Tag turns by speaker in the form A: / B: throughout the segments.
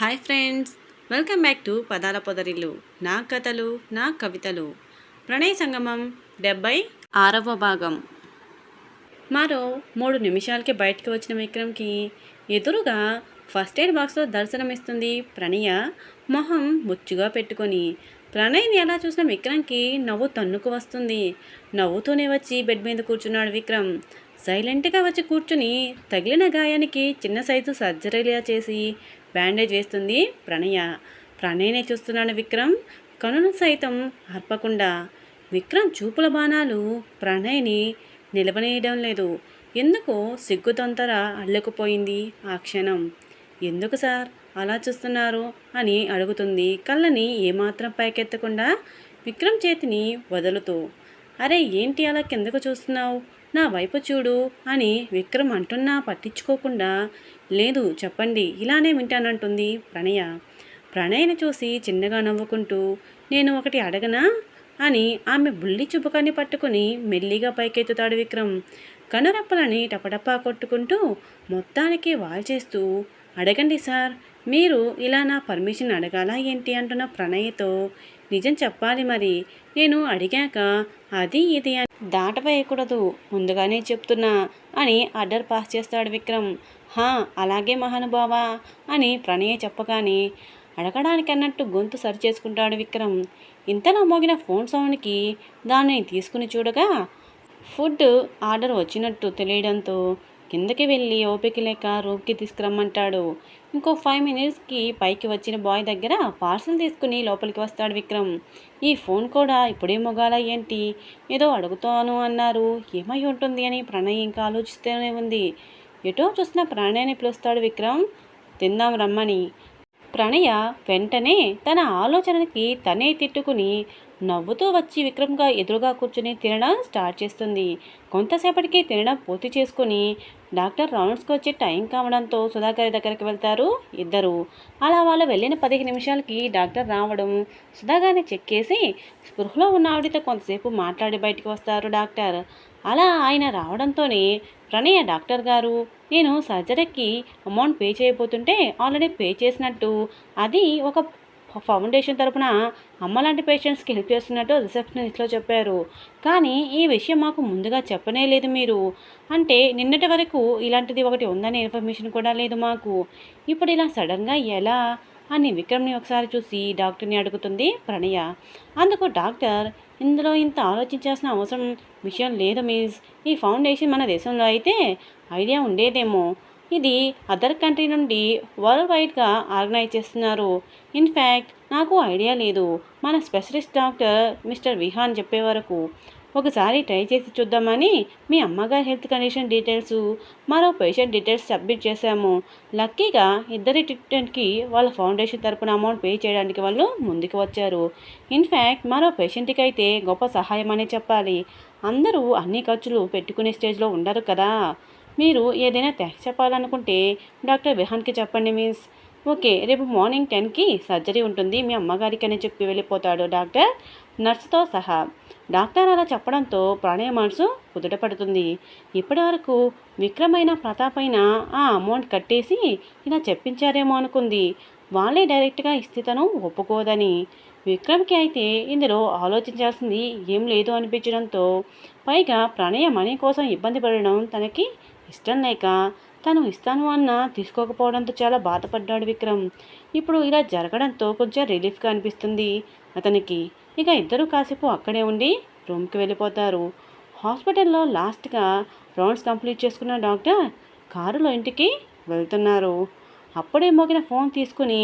A: Hi friends welcome back to పదాల పొదరిల్లు. నా కథలు నా కవితలు. ప్రణయ సంగమం డెబ్బై ఆరవ భాగం. మరో మూడు నిమిషాలకి బయటకు వచ్చిన విక్రమ్కి ఎదురుగా ఫస్ట్ ఎయిడ్ బాక్స్లో దర్శనమిస్తుంది ప్రణయ. మొహం ముచ్చుగా పెట్టుకొని ప్రణయ్ని ఎలా చూసిన విక్రమ్కి నవ్వు తన్నుకు వస్తుంది. నవ్వుతూనే వచ్చి బెడ్ మీద కూర్చున్నాడు విక్రమ్. సైలెంట్గా వచ్చి కూర్చుని తగిలిన గాయానికి చిన్న సైజు సర్జరీలా చేసి బ్యాండేజ్ వేస్తుంది ప్రణయ ప్రణయ్నే చూస్తున్నాడు విక్రమ్. కనును సైతం అర్పకుండా విక్రమ్ చూపుల బాణాలు ప్రణయ్ని నిలవనేయడం లేదు. ఎందుకు సిగ్గు తొందర అల్లుకుపోయింది ఆ క్షణం. ఎందుకు సార్? అలా చూస్తున్నారు? అని అడుగుతుంది కళ్ళని ఏమాత్రం పైకెత్తకుండా విక్రమ్ చేతిని వదులుతూ. అరే ఏంటి అలా కిందకు చూస్తున్నావు? నా వైపు చూడు అని విక్రమ్ అంటున్నా పట్టించుకోకుండా లేదు చెప్పండి. ఇలానే వింటానంటుంది ప్రణయ. ప్రణయ్ని చూసి చిన్నగా నవ్వుకుంటూ నేను ఒకటి అడగనా? అని ఆమె బుల్లి చుబుకాన్ని పట్టుకుని మెల్లిగా పైకెత్తుతాడు విక్రమ్. కనురెప్పలని టపటపా కొట్టుకుంటూ మొత్తానికి వాల్ చేస్తూ అడగండి సార్ మీరు ఇలా నా పర్మిషన్ అడగాలా ఏంటి? అంటున్న ప్రణయ్తో నిజం చెప్పాలి మరి. నేను అడిగాక అది ఇది అని. దాటవేయకూడదు ముందుగానే చెప్తున్నా అని ఆర్డర్ పాస్ చేస్తాడు విక్రమ్. హా అలాగే మహానుభావా అని ప్రణయ్ చెప్పగానే అడగడానికి అన్నట్టు గొంతు సరిచేసుకుంటాడు విక్రమ్. ఇంతలో మోగిన ఫోన్ సౌండ్కి దాన్ని తీసుకుని చూడగా ఫుడ్ ఆర్డర్ వచ్చినట్టు తెలియడంతో కిందకి వెళ్ళి ఓపిక లేక రూమ్కి తీసుకురమ్మంటాడు. ఇంకో ఫైవ్ మినిట్స్కి పైకి వచ్చిన బాయ్ దగ్గర పార్సల్ తీసుకుని లోపలికి వస్తాడు విక్రమ్. ఈ ఫోన్ కూడా ఇప్పుడే మొగాల ఏంటి ఏదో అడుగుతాను అన్నారు. ఏమై ఉంటుంది అని ప్రణయ్ ఇంకా ఆలోచిస్తూనే ఉంది. ఎటో చూసిన ప్రణయని పిలుస్తాడు విక్రమ్. తిందాం రమ్మని. ప్రణయ వెంటనే తన ఆలోచనకి తనే తిట్టుకుని నవ్వుతూ వచ్చి విక్రమ్గా ఎదురుగా కూర్చుని తినడం స్టార్ట్ చేస్తుంది. కొంతసేపటికి తినడం పూర్తి చేసుకుని డాక్టర్ రౌండ్స్కి వచ్చే టైం కావడంతో సుధాకర్ దగ్గరికి వెళ్తారు ఇద్దరు. అలా వాళ్ళు వెళ్ళిన పదిహేను నిమిషాలకి డాక్టర్ రావడం సుధాకర్ని చెక్ చేసి స్పృహలో ఉన్న ఆవిడతో కొంతసేపు మాట్లాడి బయటికి వస్తారు డాక్టర్. అలా ఆయన రావడంతోనే ప్రణయ డాక్టర్ గారు నేను సర్జరీకి అమౌంట్ పే చేయబోతుంటే ఆల్రెడీ పే చేసినట్టు అది ఒక ఫౌండేషన్ తరపున అమ్మ లాంటి పేషెంట్స్కి హెల్ప్ చేస్తున్నట్టు రిసెప్షనిస్ట్లో చెప్పారు. కానీ ఈ విషయం మాకు ముందుగా చెప్పనే లేదు మీరు. అంటే నిన్నటి వరకు ఇలాంటిది ఒకటి ఉందనే ఇన్ఫర్మేషన్ కూడా లేదు మాకు. ఇప్పుడు ఇలా సడన్గా ఎలా? అని విక్రమ్ని ఒకసారి చూసి డాక్టర్ని అడుగుతుంది ప్రణయ. అందుకు డాక్టర్ ఇందులో ఇంత ఆలోచించాల్సిన అవసరం విషయం లేదు మీన్స్ ఈ ఫౌండేషన్ మన దేశంలో అయితే ఐడియా ఉండేదేమో. ఇది అదర్ కంట్రీ నుండి వరల్డ్ వైడ్గా ఆర్గనైజ్ చేస్తున్నారు. ఇన్ఫ్యాక్ట్ నాకు ఐడియా లేదు. మన స్పెషలిస్ట్ డాక్టర్ మిస్టర్ విహాన్ చెప్పే వరకు. ఒకసారి ట్రై చేసి చూద్దామని మీ అమ్మగారి హెల్త్ కండిషన్ డీటెయిల్స్ మరో పేషెంట్ డీటెయిల్స్ సబ్మిట్ చేశాము. లక్కీగా ఇద్దరి ట్రీట్మెంట్కి వాళ్ళ ఫౌండేషన్ తరపున అమౌంట్ పే చేయడానికి వాళ్ళు ముందుకు వచ్చారు. ఇన్ఫ్యాక్ట్ మరో పేషెంట్కి అయితే గొప్ప సహాయం అనే చెప్పాలి. అందరూ అన్ని ఖర్చులు పెట్టుకునే స్టేజ్లో ఉండరు కదా. మీరు ఏదైనా థ్యాంక్స్ చెప్పాలనుకుంటే డాక్టర్ విహాన్కి చెప్పండి మీన్స్ ఓకే రేపు మార్నింగ్ టెన్కి సర్జరీ ఉంటుంది. మీ అమ్మగారికి అని చెప్పి వెళ్ళిపోతాడు డాక్టర్. నర్సుతో సహా. డాక్టర్ అలా చెప్పడంతో ప్రాణయ మనసు కుదుటపడుతుంది ఇప్పటి వరకు విక్రమైన ప్రతాపైన ఆ అమౌంట్ కట్టేసి ఇలా చెప్పించారేమో అనుకుంది. వాళ్ళే డైరెక్ట్గా ఇస్తే తను ఒప్పుకోదని. విక్రమ్కి అయితే ఇందులో ఆలోచించాల్సింది ఏం లేదు అనిపించడంతో పైగా ప్రణయ మనీ కోసం ఇబ్బంది పడడం తనకి ఇష్టం లేక తను ఇస్తాను అన్న తీసుకోకపోవడంతో చాలా బాధపడ్డాడు విక్రమ్. ఇప్పుడు ఇలా జరగడంతో కొంచెం రిలీఫ్గా అనిపిస్తుంది. అతనికి ఇక ఇద్దరు కాసేపు అక్కడే ఉండి రూమ్కి వెళ్ళిపోతారు. హాస్పిటల్లో లాస్ట్గా రౌండ్స్ కంప్లీట్ చేసుకున్న డాక్టర్ కారులో ఇంటికి వెళ్తున్నారు. అప్పుడే మోగిన ఫోన్ తీసుకుని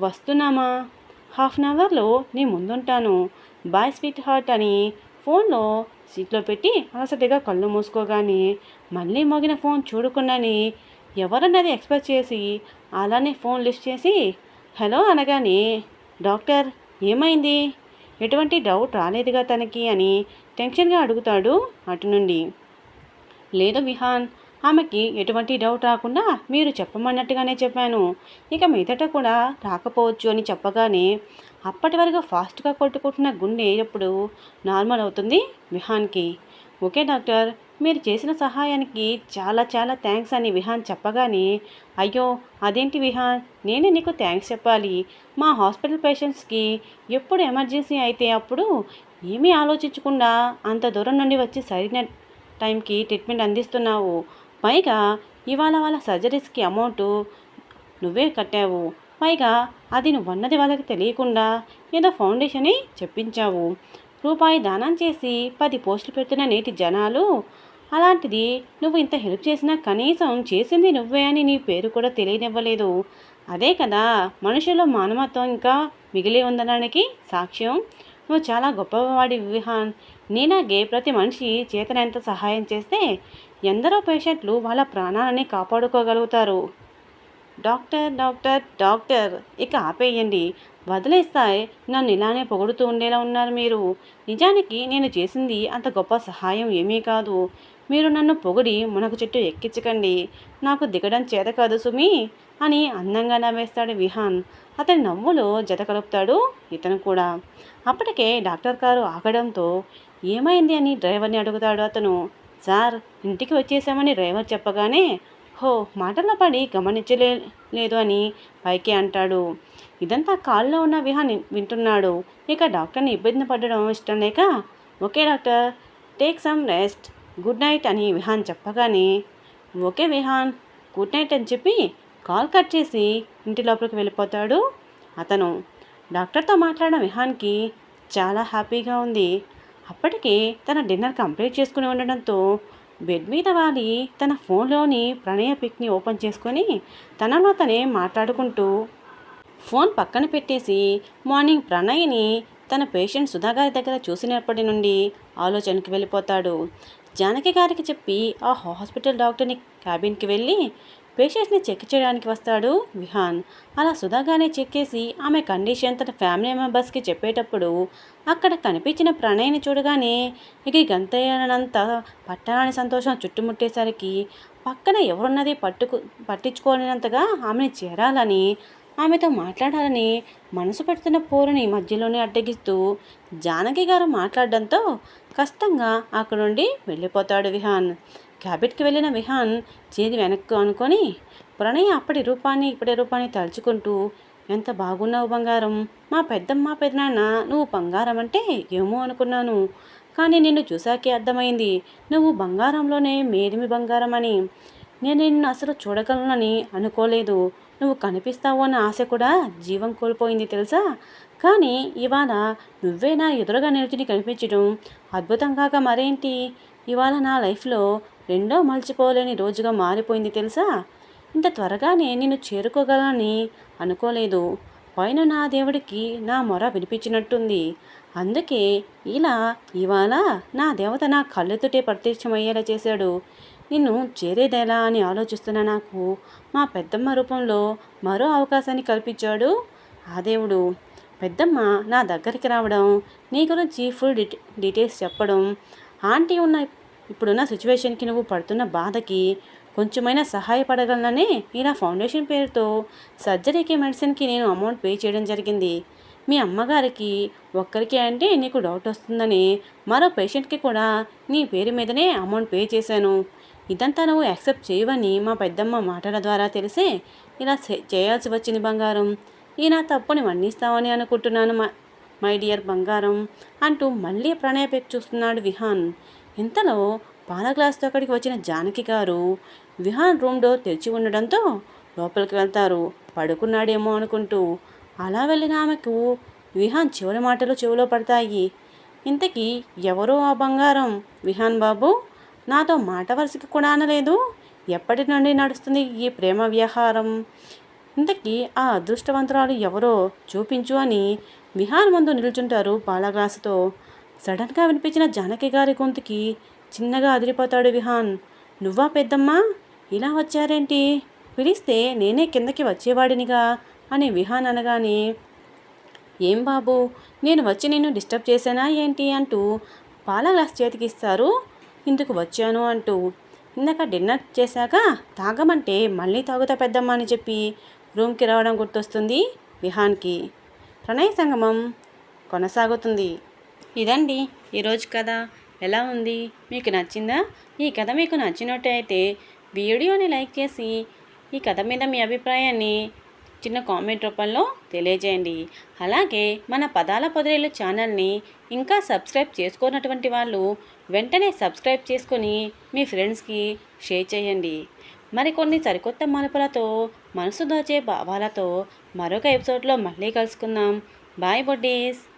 A: వస్తున్నామా? హాఫ్ అన్ అవర్లో నీ ముందుంటాను. బాయ్ స్వీట్ హార్ట్ అని ఫోన్లో సీట్లో పెట్టి అలసటిగా కళ్ళు మూసుకోగానే మళ్ళీ మోగిన ఫోన్ చూడకుండానే ఎవరన్నది ఎక్స్పెక్ట్ చేసి అలానే ఫోన్ లిస్ట్ చేసి హలో అనగానే డాక్టర్ ఏమైంది? ఎటువంటి డౌట్ రాలేదుగా తనకి అని టెన్షన్గా అడుగుతాడు అటు నుండి. లేదు విహాన్ ఆమెకి ఎటువంటి డౌట్ రాకుండా మీరు చెప్పమన్నట్టుగానే చెప్పాను. ఇక మీదట కూడా రాకపోవచ్చు అని చెప్పగానే అప్పటి వరకు ఫాస్ట్గా కొట్టుకుంటున్న గుండె ఎప్పుడు నార్మల్ అవుతుంది? విహాన్కి. ఓకే డాక్టర్ మీరు చేసిన సహాయానికి చాలా చాలా థ్యాంక్స్ అని విహాన్ చెప్పగానే అయ్యో అదేంటి విహాన్? నేనే నీకు థ్యాంక్స్ చెప్పాలి. మా హాస్పిటల్ పేషెంట్స్కి ఎప్పుడు ఎమర్జెన్సీ అయితే అప్పుడు ఏమీ ఆలోచించకుండా అంత దూరం నుండి వచ్చి సరైన టైంకి ట్రీట్మెంట్ అందిస్తున్నావు. పైగా ఇవాళ వాళ్ళ సర్జరీస్కి అమౌంట్ నువ్వే కట్టావు. పైగా అది నువ్వు అన్నది వాళ్ళకి తెలియకుండా ఏదో ఫౌండేషన్ని చెప్పించావు. రూపాయి దానం చేసి పది పోస్టులు పెడుతున్న నేటి జనాలు అలాంటిది నువ్వు ఇంత హెల్ప్ చేసినా కనీసం చేసింది నువ్వే అని నీ పేరు కూడా తెలియనివ్వలేదు. అదే కదా మనుషుల్లో మానవత్వం ఇంకా మిగిలి ఉందనడానికి సాక్ష్యం. నువ్వు చాలా గొప్పవాడి విహాన్. నీలాగే ప్రతి మనిషి చేతనంత సహాయం చేస్తే ఎందరో పేషెంట్లు వాళ్ళ ప్రాణాలని కాపాడుకోగలుగుతారు. Doctor doctor doctor. ఇక ఆపేయండి. వదిలేస్తాయి. నన్ను ఇలానే పొగుడుతూ ఉండేలా ఉన్నారు మీరు. నిజానికి నేను చేసింది అంత గొప్ప సహాయం ఏమీ కాదు. మీరు నన్ను పొగిడి మునగ చెట్టు ఎక్కించకండి. నాకు దిగడం చేత కాదు సుమి అని అందంగా నవ్వేస్తాడు విహాన్. అతని నవ్వులో జత కలుపుతాడు ఇతను కూడా. అప్పటికే డాక్టర్ కారు ఆగడంతో ఏమైంది అని డ్రైవర్ని అడుగుతాడు అతను. సార్ ఇంటికి వచ్చేసామని డ్రైవర్ చెప్పగానే హో మాటల పడి గమనించలే లేదు అని పైకి అంటాడు. ఇదంతా కాల్లో ఉన్న విహాన్ వింటున్నాడు. ఇక డాక్టర్ని ఇబ్బంది పడడం ఇష్టం లేక okay doctor take some rest good night అని విహాన్ చెప్పగానే ఓకే విహాన్ గుడ్ నైట్ అని చెప్పి కాల్ కట్ చేసి ఇంటి లోపలికి వెళ్ళిపోతాడు. అతను డాక్టర్తో మాట్లాడిన విహాన్కి చాలా హ్యాపీగా ఉంది. అప్పటికే తన డిన్నర్ కంప్లీట్ చేసుకుని ఉండడంతో బెడ్ మీద వాలి తన ఫోన్లోని ప్రణయ పిక్ని ఓపెన్ చేసుకొని తనలో తనే మాట్లాడుకుంటూ ఫోన్ పక్కన పెట్టేసి మార్నింగ్ ప్రణయ్ని తన పేషెంట్ సుధాగారి దగ్గర చూసినప్పటి నుండి ఆలోచనకి వెళ్ళిపోతాడు. జానకి గారికి చెప్పి ఆ హాస్పిటల్ డాక్టర్ని క్యాబిన్కి వెళ్ళి పేషెంట్ని చెక్ చేయడానికి వస్తాడు విహాన్. అలా సుధాగానే చెక్ చేసి ఆమె కండిషన్ తన ఫ్యామిలీ మెంబర్స్కి చెప్పేటప్పుడు అక్కడ కనిపించిన ప్రణయ్ని చూడగానే ఇక గంతయ్యనంత పట్టణాన్ని సంతోషం చుట్టుముట్టేసరికి పక్కన ఎవరున్నది పట్టుకు పట్టించుకోలేనంతగా ఆమెను చేరాలని ఆమెతో మాట్లాడాలని మనసు పెడుతున్న పోరుని మధ్యలోనే అడ్డగిస్తూ జానకి గారు మాట్లాడడంతో కష్టంగా అక్కడ నుండి వెళ్ళిపోతాడు విహాన్. క్యాబిట్కి వెళ్ళిన విహాన్ చేది వెనక్కు అనుకొని ప్రణయ్ అప్పటి రూపాన్ని ఇప్పటి రూపాన్ని తలుచుకుంటూ ఎంత బాగున్నావు బంగారం? మా పెద్దమ్మ పెదనాన్న నువ్వు బంగారం అంటే ఏమో అనుకున్నాను. కానీ నిన్ను చూశాకే అర్థమైంది. నువ్వు బంగారంలోనే మేలిమి బంగారం అని నేను నిన్ను అసలు చూడగలనని అనుకోలేదు. నువ్వు కనిపిస్తావు అన్న ఆశ కూడా జీవం కోల్పోయింది తెలుసా? కానీ ఇవాళ నువ్వే నా ఎదురుగా నిలిచిని కనిపించడం అద్భుతం కాక మరేంటి? ఇవాళ నా లైఫ్లో రెండో మర్చిపోలేని రోజుగా మారిపోయింది తెలుసా? ఇంత త్వరగానే నిన్ను చేరుకోగలని అనుకోలేదు. పైన నా దేవుడికి నా మొర వినిపించినట్టుంది. అందుకే ఇలా ఇవాళ నా దేవత నా కళ్ళెత్తుటే ప్రత్యక్షమయ్యేలా చేశాడు. నిన్ను చేరేదెలా అని ఆలోచిస్తున్న నాకు మా పెద్దమ్మ రూపంలో మరో అవకాశాన్ని కల్పించాడు ఆ దేవుడు. పెద్దమ్మ నా దగ్గరికి రావడం నీ గురించి ఫుల్ డీటెయిల్స్ చెప్పడం ఆంటీ ఉన్న ఇప్పుడున్న సిచ్యువేషన్కి నువ్వు పడుతున్న బాధకి కొంచెమైనా సహాయపడగలనని ఇలా ఫౌండేషన్ పేరుతో సర్జరీకి మెడిసిన్కి నేను అమౌంట్ పే చేయడం జరిగింది. మీ అమ్మగారికి ఒక్కరికి అంటే నీకు డౌట్ వస్తుందని మరో పేషెంట్కి కూడా నీ పేరు మీదనే అమౌంట్ పే చేశాను. ఇదంతా నువ్వు యాక్సెప్ట్ చేయవని మా పెద్దమ్మ మాటల ద్వారా తెలిసే ఇలా చేయాల్సి వచ్చింది బంగారం. ఈ నా తప్పుని మన్నిస్తావని అనుకుంటున్నాను మా మై డియర్ బంగారం అంటూ మళ్ళీ ప్రణయ చూస్తున్నాడు విహాన్. ఇంతలో పాల గ్లాస్తో అక్కడికి వచ్చిన జానకి గారు విహాన్ రూమ్ డోర్ తెరిచి ఉండడంతో లోపలికి వెళ్తారు. పడుకున్నాడేమో అనుకుంటూ అలా వెళ్ళిన ఆమెకు విహాన్ చివరి మాటలు చెవిలో పడతాయి. ఇంతకీ ఎవరో ఆ బంగారం? విహాన్ బాబు నాతో మాట వరుసకి కూడా అనలేదు. ఎప్పటి నుండి నడుస్తుంది ఈ ప్రేమ వ్యవహారం? ఇంతకీ ఆ అదృష్టవంతురాలు ఎవరో చూపించు అని విహాన్ ముందు నిల్చుంటారు పాలగ్లాసుతో. సడన్గా వినిపించిన జానకి గారి గొంతుకి చిన్నగా అదిరిపోతాడు విహాన్. నువ్వా పెద్దమ్మా? ఇలా వచ్చారేంటి? పిలిస్తే నేనే కిందకి వచ్చేవాడినిగా? అని విహాన్ అనగానే ఏం బాబు నేను వచ్చి నిన్ను డిస్టర్బ్ చేశానా ఏంటి? అంటూ పాల గ్లాస్ చేతికిస్తారు ఇందుకు వచ్చాను అంటూ ఇందాక డిన్నర్ చేశాక తాగమంటే మళ్ళీ తాగుతా పెద్దమ్మ అని చెప్పి రూమ్కి రావడం గుర్తొస్తుంది విహాన్కి. ప్రణయ సంగమం కొనసాగుతుంది. ఇదండి ఈరోజు కథ. ఎలా ఉంది? మీకు నచ్చిందా? ఈ కథ మీకు నచ్చినట్టయితే వీడియోని లైక్ చేసి ఈ కథ మీద మీ అభిప్రాయాన్ని చిన్న కామెంట్ రూపంలో తెలియజేయండి. అలాగే మన పదాల పొదరేలు ఛానల్ని ఇంకా సబ్స్క్రైబ్ చేసుకోనటువంటి వాళ్ళు వెంటనే సబ్స్క్రైబ్ చేసుకొని మీ ఫ్రెండ్స్కి షేర్ చేయండి. మరికొన్ని సరికొత్త మలుపులతో మనసు దాచే భావాలతో మరొక ఎపిసోడ్లో మళ్ళీ కలుసుకుందాం. Bye buddies!